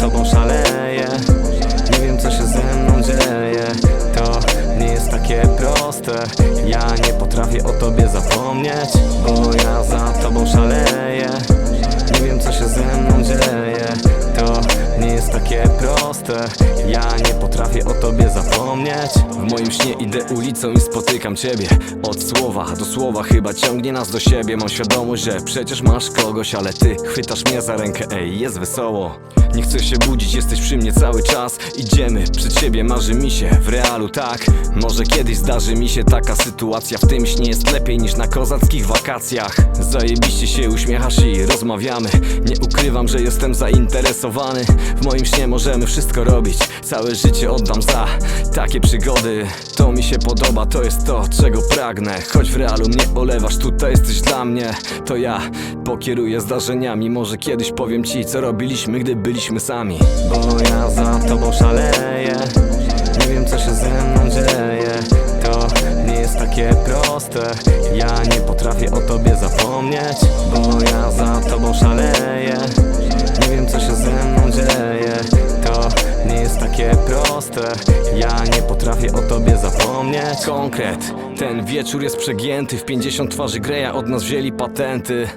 tobą szaleję. Nie wiem co się ze mną dzieje. To nie jest takie proste. Ja nie potrafię o tobie zapomnieć Bo ja za tobą szaleję. Nie wiem co się ze mną dzieje. To nie jest takie proste. Ja nie potrafię o tobie zapomnieć. W moim śnie idę ulicą i spotykam ciebie. Od słowa do słowa chyba ciągnie nas do siebie. Mam świadomość, że przecież masz kogoś Ale ty chwytasz mnie za rękę, ej, jest wesoło nie chcę się budzić, jesteś przy mnie cały czas. Idziemy przed siebie, marzy mi się w realu tak. Może kiedyś zdarzy mi się taka sytuacja W tym śnie jest lepiej niż na kozackich wakacjach. Zajebiście się uśmiechasz i rozmawiamy. Nie ukrywam, że jestem zainteresowany. W moim śnie możemy wszystko robić. Całe życie oddam za takie przygody. To mi się podoba, to jest to, czego pragnę. Choć w realu mnie olewasz, tutaj jesteś dla mnie. To ja pokieruję zdarzeniami. Może kiedyś powiem ci, co robiliśmy, gdy byliśmy sami. Bo ja za tobą szaleję. Nie wiem, co się ze mną dzieje. To nie jest takie proste. Ja nie potrafię o tobie zapomnieć. Bo ja za tobą szaleję. Nie wiem, co się ze mną dzieje. To nie jest takie proste. Ja nie potrafię o tobie zapomnieć. Konkret, ten wieczór jest przegięty. W 50 twarzy Greya od nas wzięli patenty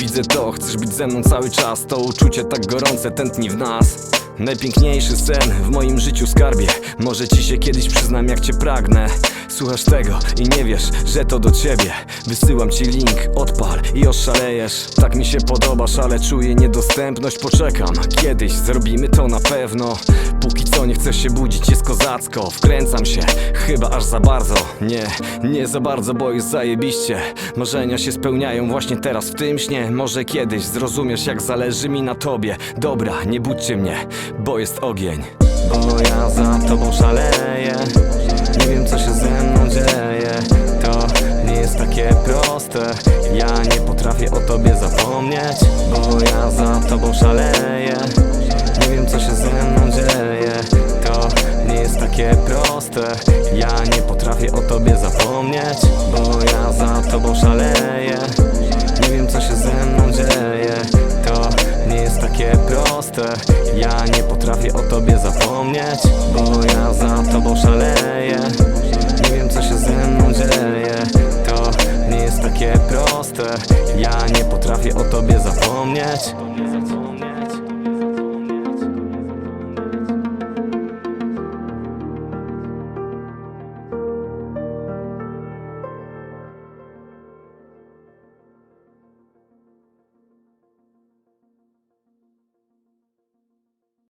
Widzę to, chcesz być ze mną cały czas. To uczucie tak gorące tętni w nas Najpiękniejszy sen w moim życiu skarbie. Może ci się kiedyś przyznam jak cię pragnę. Słuchasz tego i nie wiesz, że to do ciebie. Wysyłam ci link, odpal i oszalejesz. Tak mi się podobasz, ale czuję niedostępność. Poczekam, kiedyś zrobimy to na pewno. Póki co nie chcę się budzić, jest kozacko. Wkręcam się, chyba aż za bardzo. Nie, nie za bardzo, bo jest zajebiście. Marzenia się spełniają właśnie teraz w tym śnie. Może kiedyś zrozumiesz jak zależy mi na tobie. Dobra, nie budźcie mnie, bo jest ogień. Bo ja za tobą szaleję Nie wiem co się ze mną dzieje. To nie jest takie proste Ja nie potrafię o tobie zapomnieć. Bo ja za tobą szaleję Nie wiem co się ze mną dzieje. To nie jest takie proste Ja nie potrafię o tobie zapomnieć. Bo ja za tobą szaleję proste. Ja nie potrafię o tobie zapomnieć Bo ja za tobą szaleję. Nie wiem co się ze mną dzieje. To nie jest takie proste. Ja nie potrafię o tobie zapomnieć